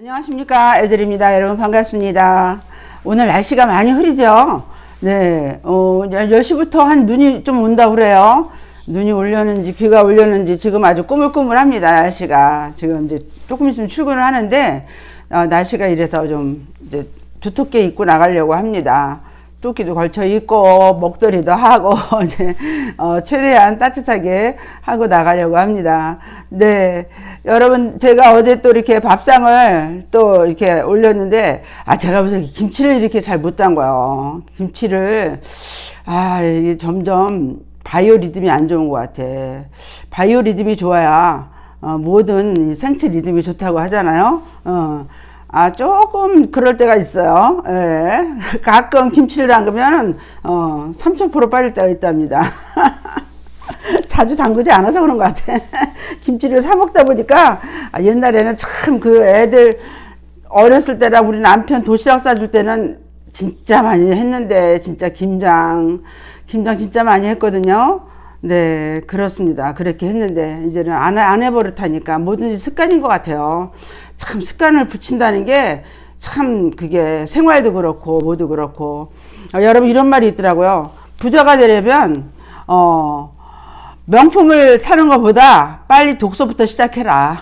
안녕하십니까. 에젤입니다. 여러분 반갑습니다. 오늘 날씨가 많이 흐리죠? 네. 어, 10시부터 한 눈이 좀 온다 그래요. 눈이 올려는지 비가 올려는지 지금 아주 꾸물꾸물합니다 날씨가. 지금 이제 조금 있으면 출근을 하는데 어, 날씨가 이래서 좀 이제 두텁게 입고 나가려고 합니다 조끼도 걸쳐 입고 목도리도 하고 이제 어, 최대한 따뜻하게 하고 나가려고 합니다. 네, 여러분 제가 어제 또 이렇게 밥상을 또 이렇게 올렸는데 아 제가 무슨 김치를 이렇게 잘못단 거예요. 김치를 아 이게 점점 바이오 리듬이 안 좋은 것 같아. 바이오 리듬이 좋아야 어, 모든 이 생체 리듬이 좋다고 하잖아요. 어. 아, 조금 그럴 때가 있어요. 예. 가끔 김치를 담그면, 어, 3,000% 빠질 때가 있답니다. 자주 담그지 않아서 그런 것 같아. 김치를 사 먹다 보니까, 아, 옛날에는 참 그 애들 어렸을 때랑 우리 남편 도시락 싸줄 때는 진짜 많이 했는데, 진짜 김장, 김장 진짜 많이 했거든요. 네, 그렇습니다. 그렇게 했는데, 이제는 안, 안 해버릇하니까 뭐든지 습관인 것 같아요. 참 습관을 붙인다는 게 참 그게 생활도 그렇고 뭐도 그렇고 어, 여러분 이런 말이 있더라고요. 부자가 되려면 어 명품을 사는 것보다 빨리 독서부터 시작해라.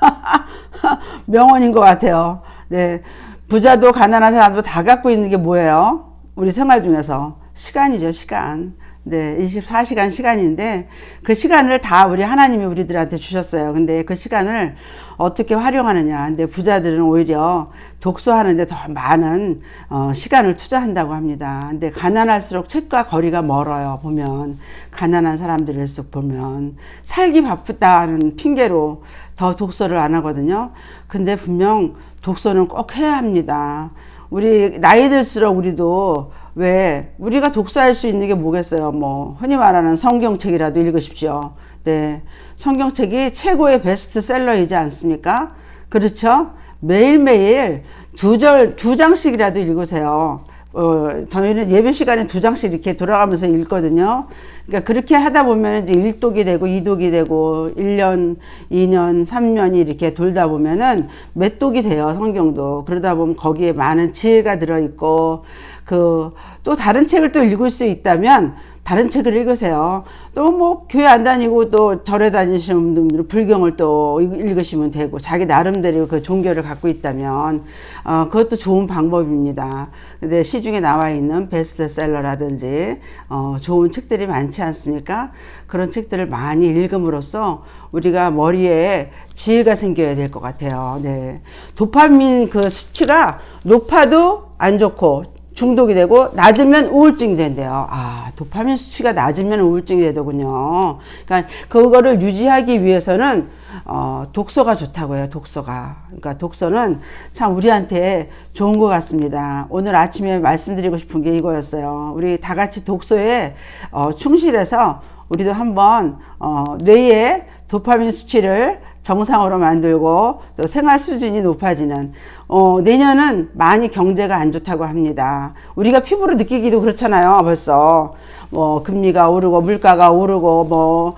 명언인 것 같아요. 네. 부자도 가난한 사람도 다 갖고 있는 게 뭐예요? 우리 생활 중에서 시간이죠, 시간. 네, 24시간 시간인데 그 시간을 다 우리 하나님이 우리들한테 주셨어요. 근데 그 시간을 어떻게 활용하느냐. 근데 부자들은 오히려 독서하는데 더 많은 어, 시간을 투자한다고 합니다. 근데 가난할수록 책과 거리가 멀어요. 보면 가난한 사람들을쓱 보면 살기 바쁘다는 핑계로 더 독서를 안 하거든요. 근데 분명 독서는 꼭 해야 합니다. 우리 나이 들수록 우리도 왜 우리가 독서할 수 있는 게 뭐겠어요? 뭐 흔히 말하는 성경책이라도 읽으십시오. 네, 성경책이 최고의 베스트셀러이지 않습니까? 그렇죠? 매일매일 두 절, 두 장씩이라도 읽으세요. 어, 저희는 예배 시간에 두 장씩 이렇게 돌아가면서 읽거든요. 그러니까 그렇게 하다 보면 이제 1독이 되고 2독이 되고 1년, 2년, 3년이 이렇게 돌다 보면은 몇 독이 돼요, 성경도. 그러다 보면 거기에 많은 지혜가 들어있고, 그, 또 다른 책을 또 읽을 수 있다면 다른 책을 읽으세요. 또 뭐 교회 안 다니고 또 절에 다니시는 분들 불경을 또 읽으시면 되고 자기 나름대로 그 종교를 갖고 있다면 어, 그것도 좋은 방법입니다. 근데 시중에 나와 있는 베스트셀러라든지 어, 좋은 책들이 많지 않습니까? 그런 책들을 많이 읽음으로써 우리가 머리에 지혜가 생겨야 될 것 같아요. 네. 도파민 그 수치가 높아도 안 좋고 중독이 되고 낮으면 우울증이 된대요. 아, 도파민 수치가 낮으면 우울증이 되더군요. 그러니까 그거를 유지하기 위해서는 어, 독서가 좋다고 해요. 독서가. 그러니까 독서는 참 우리한테 좋은 것 같습니다. 오늘 아침에 말씀드리고 싶은 게 이거였어요. 우리 다 같이 독서에 어, 충실해서 우리도 한번 어, 뇌에 도파민 수치를 정상으로 만들고 또 생활 수준이 높아지는 어, 내년은 많이 경제가 안 좋다고 합니다. 우리가 피부로 느끼기도 그렇잖아요. 벌써 뭐 금리가 오르고 물가가 오르고 뭐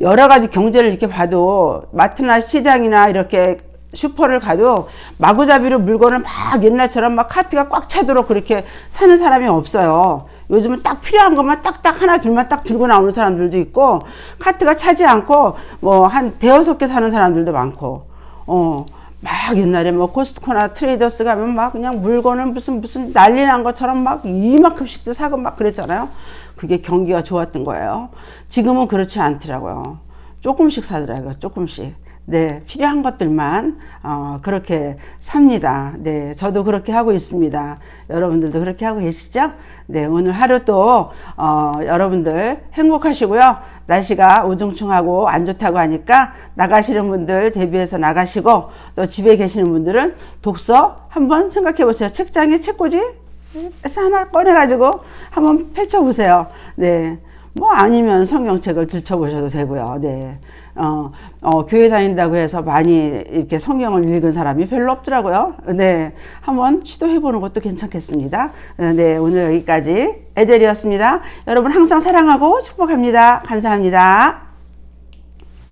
여러 가지 경제를 이렇게 봐도 마트나 시장이나 이렇게 슈퍼를 가도 마구잡이로 물건을 막 옛날처럼 막 카트가 꽉 차도록 그렇게 사는 사람이 없어요. 요즘은 딱 필요한 것만 딱딱 하나 둘만 딱 들고 나오는 사람들도 있고 카트가 차지 않고 뭐 한 대여섯 개 사는 사람들도 많고 어. 막 옛날에 뭐 코스트코나 트레이더스 가면 막 그냥 물건을 무슨 무슨 난리 난 것처럼 막 이만큼씩도 사고 막 그랬잖아요. 그게 경기가 좋았던 거예요. 지금은 그렇지 않더라고요. 조금씩 사더라고요. 조금씩. 네, 필요한 것들만 어, 그렇게 삽니다. 네, 저도 그렇게 하고 있습니다. 여러분들도 그렇게 하고 계시죠? 네, 오늘 하루 또 어, 여러분들 행복하시고요. 날씨가 우중충하고 안 좋다고 하니까 나가시는 분들 대비해서 나가시고 또 집에 계시는 분들은 독서 한번 생각해 보세요. 책장에 책꽂이 에서 하나 꺼내가지고 한번 펼쳐보세요. 네. 뭐 아니면 성경책을 들춰보셔도 되고요. 네. 어, 어, 교회 다닌다고 해서 많이 이렇게 성경을 읽은 사람이 별로 없더라고요. 네. 한번 시도해보는 것도 괜찮겠습니다. 네. 오늘 여기까지 에젤이었습니다. 여러분 항상 사랑하고 축복합니다. 감사합니다.